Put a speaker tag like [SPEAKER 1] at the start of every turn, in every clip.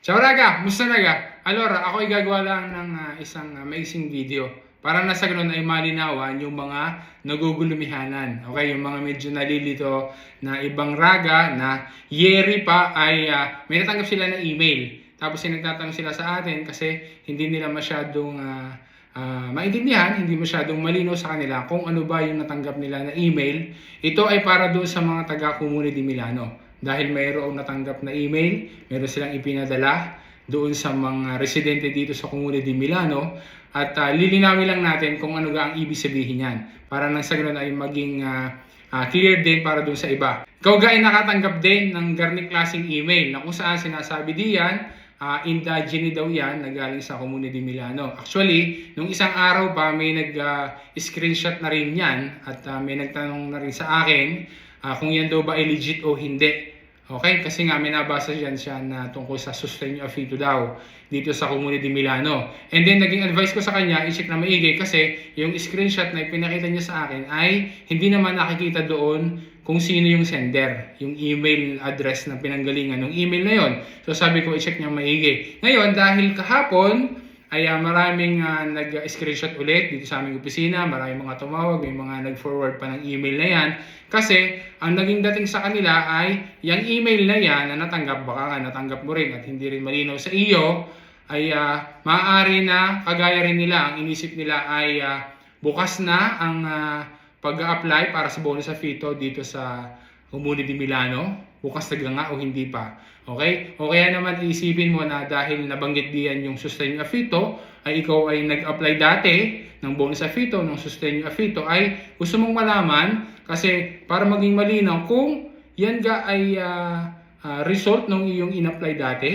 [SPEAKER 1] Ciao raga, musta raga? Allora, ako ay gagawa lang ng ah, isang uh, maising video para na sa ganun ay malinawan yung mga nagugulumihanan. Okay, yung mga medyo nalilito na ibang raga na yeri pa ay ah, may natanggap sila na email. Tapos nagtatanong sila sa atin kasi hindi nila masyadong ah, ah, maintindihan, hindi masyadong malino sa kanila kung ano ba yung natanggap nila na email. Ito ay para doon sa mga taga Comune di Milano. Dahil mayroong natanggap na email, meron silang ipinadala doon sa mga residente dito sa Comune di Milano at ah, lilinawin lang natin kung ano ga ang ibig sabihin niyan para nang sa ganun ay maging ah, ah, clear din para doon sa iba. Ikaw ga ay nakatanggap din ng garni klaseng email na kung saan sinasabi diyan uh, indagene daw yan na galing sa Comune di Milano. Actually, nung isang araw pa may nag-screenshot na rin yan at ah, may nagtanong na rin sa akin ah, kung yan daw ba ay legit o hindi. Okay? Kasi nga may nabasa dyan siya na tungkol sa sustain affito daw dito sa Comune di Milano. And then naging advice ko sa kanya, i-check na maigi kasi yung screenshot na ipinakita niya sa akin ay hindi naman nakikita doon kung sino yung sender, yung email address na pinanggalingan ng email na yon. So sabi ko, i-check niya maigi. Ngayon, dahil kahapon, ay ah, maraming ah, nag-screenshot ulit dito sa aming opisina, maraming mga tumawag, may mga nag-forward pa ng email na yan. Kasi ang naging dating sa kanila ay yung email na yan na natanggap, baka nga natanggap mo rin at hindi rin malinaw sa iyo, ay ah, maaari na kagaya rin nila, ang inisip nila ay ah, bukas na ang ah, pag-apply para sa bonus affito dito sa Comune di Milano, bukas na nga o hindi pa. Okay? O kaya naman isipin mo na dahil nabanggit diyan yung sustain affito, ay ikaw ay nag-apply dati ng bonus affito, ng sustain affito, ay gusto mong malaman kasi para maging malinaw kung yan ga ay ah, ah, result ng iyong in-apply dati,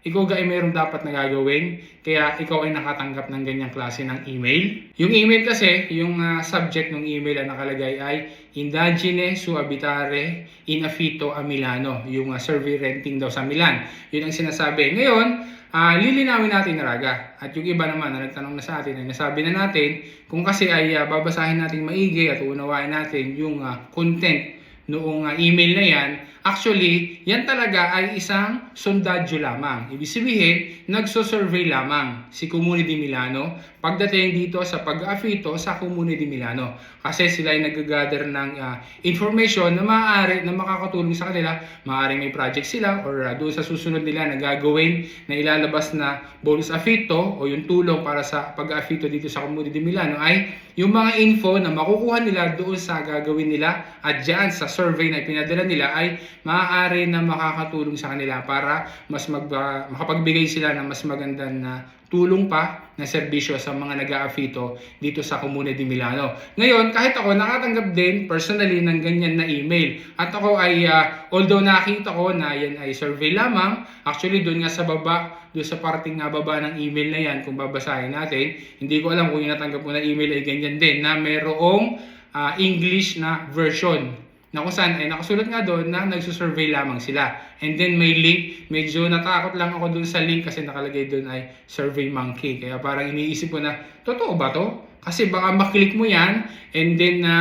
[SPEAKER 1] ikaw ga ay mayroong dapat na gagawin, kaya ikaw ay nakatanggap ng ganyang klase ng email. Yung email kasi, yung ah, subject ng email na nakalagay ay Indagine su abitare in affitto a Milano, yung ah, survey renting daw sa Milan. Yun ang sinasabi. Ngayon, ah, lilinawin natin na raga. At yung iba naman na nagtanong na sa atin, ay nasabi na natin, kung kasi ay ah, babasahin natin maigi at uunawain natin yung ah, content noong ah, email na yan, actually, yan talaga ay isang sondadyo lamang. Ibig sabihin, nagso-survey lamang si Comune di Milano pagdating dito sa pag-affito sa Comune di Milano. Kasi sila ay nag-gather ng ah, information na maaari na makakatulong sa kanila. Maaari may project sila or ah, doon sa susunod nila na gagawin na ilalabas na bonus affito o yung tulong para sa pag-affito dito sa Comune di Milano ay yung mga info na makukuha nila doon sa gagawin nila at dyan sa survey na pinadala nila ay maaari na makakatulong sa kanila para mas mag, ah, makapagbigay sila ng mas magandang na tulong pa na serbisyo sa mga nag-aafito dito sa Comune di Milano. Ngayon, kahit ako nakatanggap din personally ng ganyan na email. At ako ay, ah, although nakita ko na yan ay survey lamang, actually doon nga sa baba, doon sa parting nga baba ng email na yan, kung babasahin natin, hindi ko alam kung yung natanggap ko na email ay ganyan din, na merong ah, English na version na kung saan ay nakasulat nga doon na nagsusurvey lamang sila. And then may link, medyo natakot lang ako doon sa link kasi nakalagay doon ay Survey Monkey. Kaya parang iniisip ko na, totoo ba to? Kasi baka maklik mo yan and then na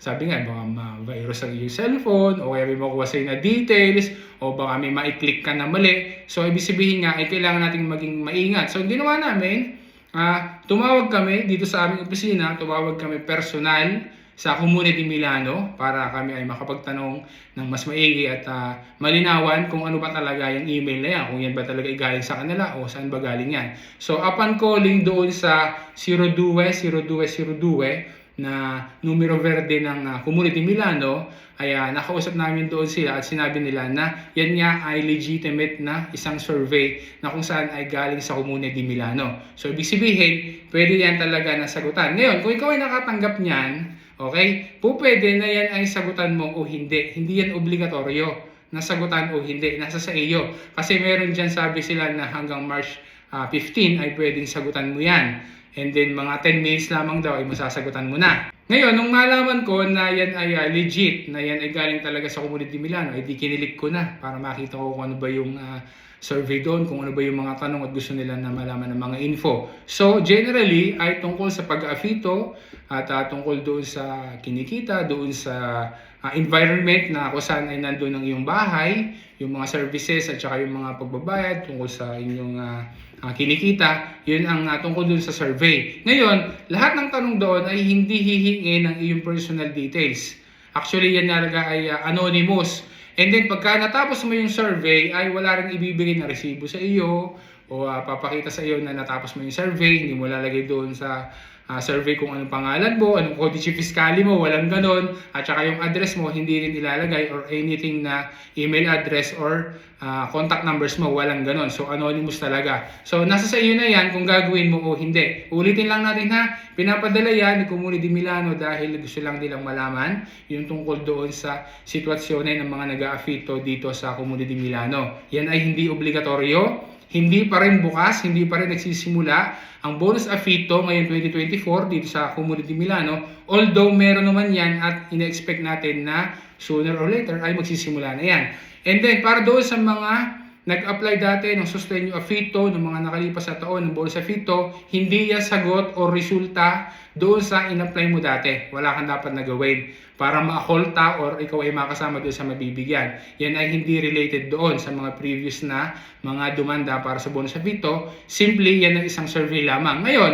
[SPEAKER 1] sabi nga, baka ma-virus ang iyong cellphone o kaya may makuha sa'yo na details o baka may ma-click ka na mali. So, ibig sabihin nga, ay kailangan nating maging maingat. So, ginawa namin, ah, tumawag kami dito sa aming opisina, tumawag kami personal sa Comune di Milano para kami ay makapagtanong ng mas maigi at ah, malinawan kung ano ba talaga yung email na yan, kung yan ba talaga ay galing sa kanila o saan ba galing yan. So upon calling doon sa 020202 na numero verde ng uh, Comune di Milano ay ah, nakausap namin doon sila at sinabi nila na yan nga ay legitimate na isang survey na kung saan ay galing sa Comune di Milano. So ibig sabihin, pwede yan talaga na sagutan. Ngayon, kung ikaw ay nakatanggap niyan, Okay? Po pwede na yan ay sagutan mo o hindi. Hindi yan obligatoryo na sagutan o hindi. Nasa sa iyo. Kasi meron dyan sabi sila na hanggang March ah, 15 ay pwedeng sagutan mo yan. And then mga 10 minutes lamang daw ay masasagutan mo na. Ngayon, nung malaman ko na yan ay ah, legit, na yan ay galing talaga sa Community Milano, ay di kinilig ko na para makita ko kung ano ba yung ah, survey doon kung ano ba yung mga tanong at gusto nila na malaman ng mga info. So, generally, ay tungkol sa pag-afito at ah, tungkol doon sa kinikita, doon sa ah, environment na kung saan ay nandun ang iyong bahay, yung mga services at saka yung mga pagbabayad tungkol sa inyong ah, ah, kinikita, yun ang ah, tungkol doon sa survey. Ngayon, lahat ng tanong doon ay hindi hihingi ng iyong personal details. Actually, yan talaga ay ah, anonymous. And then pagka natapos mo yung survey ay wala rin ibibigay na resibo sa iyo o ah, papakita sa iyo na natapos mo yung survey, hindi mo lalagay doon sa ah, survey kung anong pangalan mo, anong codice fiscali mo, walang ganon. At saka yung address mo, hindi rin ilalagay or anything na email address or ah, contact numbers mo, walang ganon. So anonymous talaga. So nasa sa iyo na yan kung gagawin mo o hindi. Ulitin lang natin ha, pinapadala yan ni Comune di Milano dahil gusto lang nilang malaman yung tungkol doon sa sitwasyon ng mga nag-aafito dito sa Comune di Milano. Yan ay hindi obligatoryo, hindi pa rin bukas, hindi pa rin nagsisimula ang bonus afito ngayon 2024 dito sa Comune di Milano. Although meron naman yan at ina-expect natin na sooner or later ay magsisimula na yan. And then para doon sa mga nag-apply dati ng Sustenyo Afito ng mga nakalipas na taon ng bonus Afito, hindi yan sagot o resulta doon sa in-apply mo dati. Wala kang dapat na gawin para ma-holta or ikaw ay makasama doon sa mabibigyan. Yan ay hindi related doon sa mga previous na mga dumanda para sa bonus Afito. Simply, yan ang isang survey lamang. Ngayon,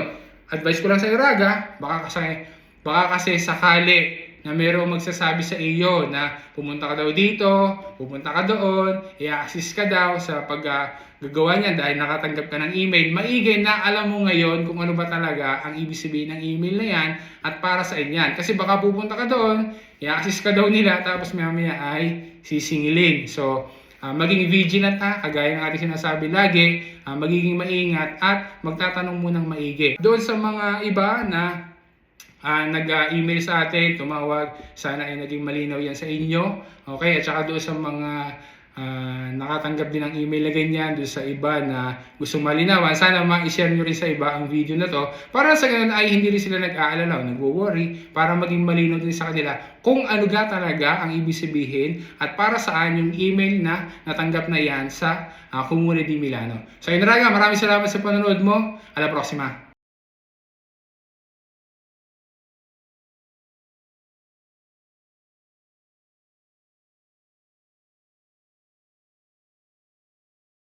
[SPEAKER 1] advice ko lang sa Iraga, baka kasi, baka kasi sakali na mayroong magsasabi sa iyo na pumunta ka daw dito, pupunta ka doon, i-assist ka daw sa paggagawa niyan dahil nakatanggap ka ng email. Maigay na alam mo ngayon kung ano ba talaga ang ibig sabihin ng email na yan at para sa inyan. Kasi baka pupunta ka doon, i-assist ka daw nila tapos mamaya ay sisingilin. So, ah, maging vigilant ha, kagaya ng ating sinasabi lagi, ah, magiging maingat at magtatanong mo ng maigi. Doon sa mga iba na ah, nag-email sa atin, tumawag. Sana ay naging malinaw yan sa inyo. Okay, at saka doon sa mga ah, nakatanggap din ng email na ganyan, doon sa iba na gustong malinawan, sana ma-share nyo rin sa iba ang video na to para sa ganun ay hindi rin sila nag-aalala o nagwo-worry para maging malinaw din sa kanila kung ano ga talaga ang ibig sabihin at para saan yung email na natanggap na yan sa uh, Comune di Milano. So, Inaraga, maraming salamat sa panonood mo. Ala proxima.